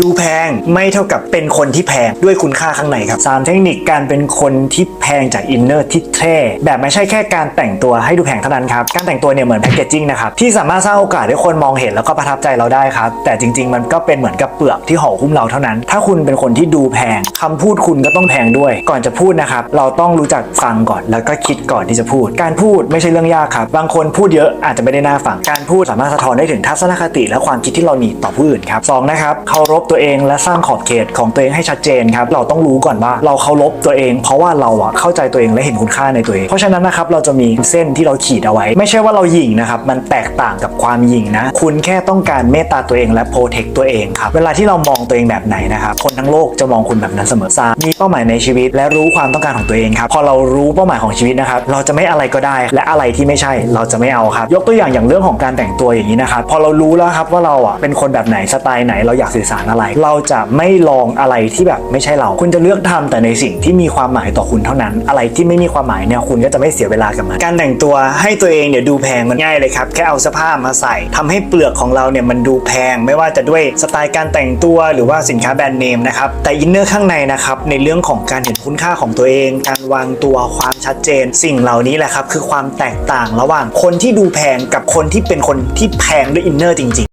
ดูแพงไม่เท่ากับเป็นคนที่แพงด้วยคุณค่าข้างในครับสามเทคนิคการเป็นคนที่แพงจากอินเนอร์ที่เท่แบบไม่ใช่แค่การแต่งตัวให้ดูแพงเท่านั้นครับ การแต่งตัวเนี่ยเหมือนแพคเกจจิ้งนะครับ ที่สามารถสร้างโอกาสให้คนมองเห็นแล้วก็ประทับใจเราได้ครับ แต่จริง ๆ มันก็เป็นเหมือนกับเปลือกที่ห่อหุ้มเราเท่านั้น ถ้าคุณเป็นคนที่ดูแพงคำพูดคุณก็ต้องแพงด้วย ก่อนจะพูดนะครับเราต้องรู้จักฟังก่อนแล้วก็คิดก่อนที่จะพูด การพูดไม่ใช่เรื่องยากครับบางคนพูดเยอะอาจจะไม่ได้น่าฟังการพูดสามารถสะท้อนได้ถึงทัศนคติ และความคิดที่เรามีต่อผู้อื่นครับสองนะครับเคารพตัวเองและสร้างขอบเขตของตัวเองให้ชัดเจนครับเราต้องรู้ก่อนว่าเราเคารพตัวเอง เพราะว่าเราอะเข้าใจตัวเองและเห็นคุณค่าในตัวเองเพราะฉะนั้นนะครับเราจะมีเส้นที่เราขีดเอาไว้ ไม่ใช่ว่าเราหยิ่งนะครับมันแตกต่างกับความหยิ่งนะคุณแค่ต้องการเมตตาตัวเองและโปรเทคตัวเองครับเวลาที่เรามองตัวเองแบบไหนนะครับคนทั้งโลกจะมองคุณแบบนั้นเสมอสามมีเป้าหมายในชีวิต และรู้ความต้องการของตัวเองครับพอเรารู้เป้าหมายของชีวิตนะครับเราจะไม่อะไรก็ได้ และอะไรที่ไม่ใช่เราจะไม่เอาครับ ยกตัวอย่างอย่างเรื่องของการแต่งตัวอย่างนี้นะครับพอเรารู้แล้วครับว่าเราอะเป็นคนแบบไหนสไตล์ไหนเราอยากสื่อสารอะไร เราจะไม่ลองอะไรที่แบบไม่ใช่เรา คุณจะเลือกทำแต่ในสิ่งที่มีความหมายต่อคุณเท่านั้น อะไรที่ไม่มีความหมายเนี่ยคุณก็จะไม่เสียเวลากับมัน การแต่งตัวให้ตัวเองเนี่ยดูแพงมันง่ายเลยครับ แค่เอาเสื้อผ้ามาใส่ทำให้เปลือกของเราเนี่ยมันดูแพง ไม่ว่าจะด้วยสไตล์การแต่งตัวหรือว่าสินค้าแบรนด์เนมนะครับ แต่อินเนอร์ข้างในนะครับ ในเรื่องของการเห็นคุณค่าของตัวเอง การวางตัวความชัดเจน สิ่งเหล่านี้แหละครับคือความแตกต่างระหว่างคนที่ดูแพงกับคนที่เป็นคนที่แพงด้วยอินเนอร์จริง ๆ